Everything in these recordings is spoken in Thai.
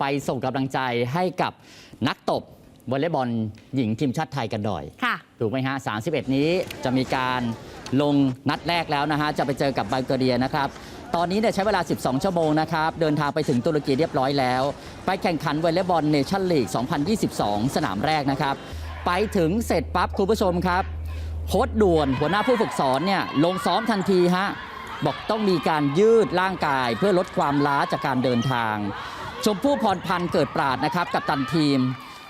ไปส่งกำลังใจให้กับนักตบวอลเลย์บอลหญิงทีมชาติไทยกันหน่อยค่ะ ถูกไหมฮะ 31 นี้จะมีการลงนัดแรกแล้วนะฮะ จะไปเจอกับบัลแกเรียนะครับ ตอนนี้เนี่ยใช้เวลา 12 ชั่วโมงนะครับ เดินทางไปถึงตุรกีเรียบร้อยแล้ว ไปแข่งขันวอลเลย์บอลเนชั่นลีก 2022 สนามแรกนะครับ ไปถึงเสร็จปั๊บคุณผู้ชมครับ โค้ดด่วนหัวหน้าผู้ฝึกสอนเนี่ยลงซ้อมทันทีฮะ บอกต้องมีการยืดร่างกายเพื่อลดความล้าจากการเดินทาง ชมพู่พรพันธ์เกิดปราดนะครับกับตันทีม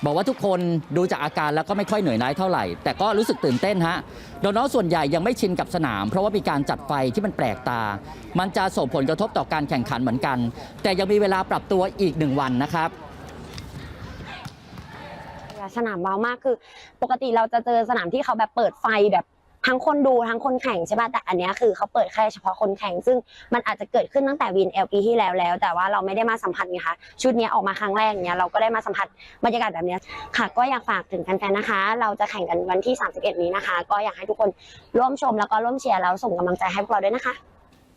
บอกว่าทุกคนดูจากอาการแล้วก็ไม่ค่อยเหนื่อยน้อยเท่าไหร่ แต่ก็รู้สึกตื่นเต้นฮะโดยน้องส่วนใหญ่ยังไม่ชินกับสนาม เพราะว่ามีการจัดไฟที่มันแปลกตา มันจะส่งผลกระทบต่อการแข่งขันเหมือนกัน แต่ยังมีเวลาปรับตัวอีกหนึ่งวันนะครับสนามเบามากคือ ปกติเราจะเจอสนามที่เขาแบบเปิดไฟแบบ ทั้งคนดูทั้งคนแข่งใช่ป่ะแต่อันเนี้ยคือเขาเปิดแค่เฉพาะคนแข่ง ซึ่งมันอาจจะเกิดขึ้นตั้งแต่วินเอลปีที่แล้วแล้ว แต่ว่าเราไม่ได้มาสัมผัสไงคะชุดเนี้ยออกมาครั้งแรกเนี้ยเราก็ได้มาสัมผัสบรรยากาศแบบเนี้ยค่ะ ก็อยากฝากถึงแฟนๆนะคะ เราจะแข่งกันวันที่ 31 นี้นะคะ ก็อยากให้ทุกคนร่วมชมแล้วก็ร่วมเชียร์แล้วส่งกำลังใจให้พวกเราด้วยนะคะ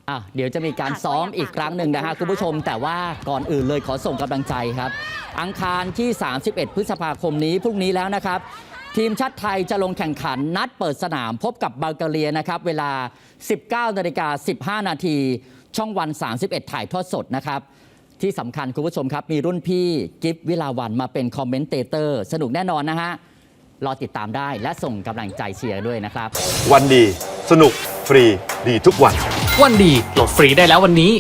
อะเดี๋ยวจะมีการค่ะซ้อมก็อยากอีกครั้งหนึ่งนะฮะฝากคุณผู้ชม แต่ว่าก่อนอื่นเลยขอส่งกำลังใจครับ อังคารที่ 31 พฤษภาคมนี้พรุ่งนี้แล้วนะครับ ทีมชาติไทยจะลงแข่งขันนัดเปิดสนามพบกับบัลแกเรียนะครับ เวลา 19นาฬิกา15 นาที ช่องวัน 31 ถ่ายทอดสดนะครับ ที่สำคัญคุณผู้ชมครับ มีรุ่นพี่กิฟวิลาวันมาเป็นคอมเมนเตเตอร์ สนุกแน่นอนนะฮะ รอติดตามได้และส่งกำลังใจเชียร์ด้วยนะครับ วันดี สนุก ฟรี ดีทุกวัน วันดีโหลดฟรีได้แล้ววันนี้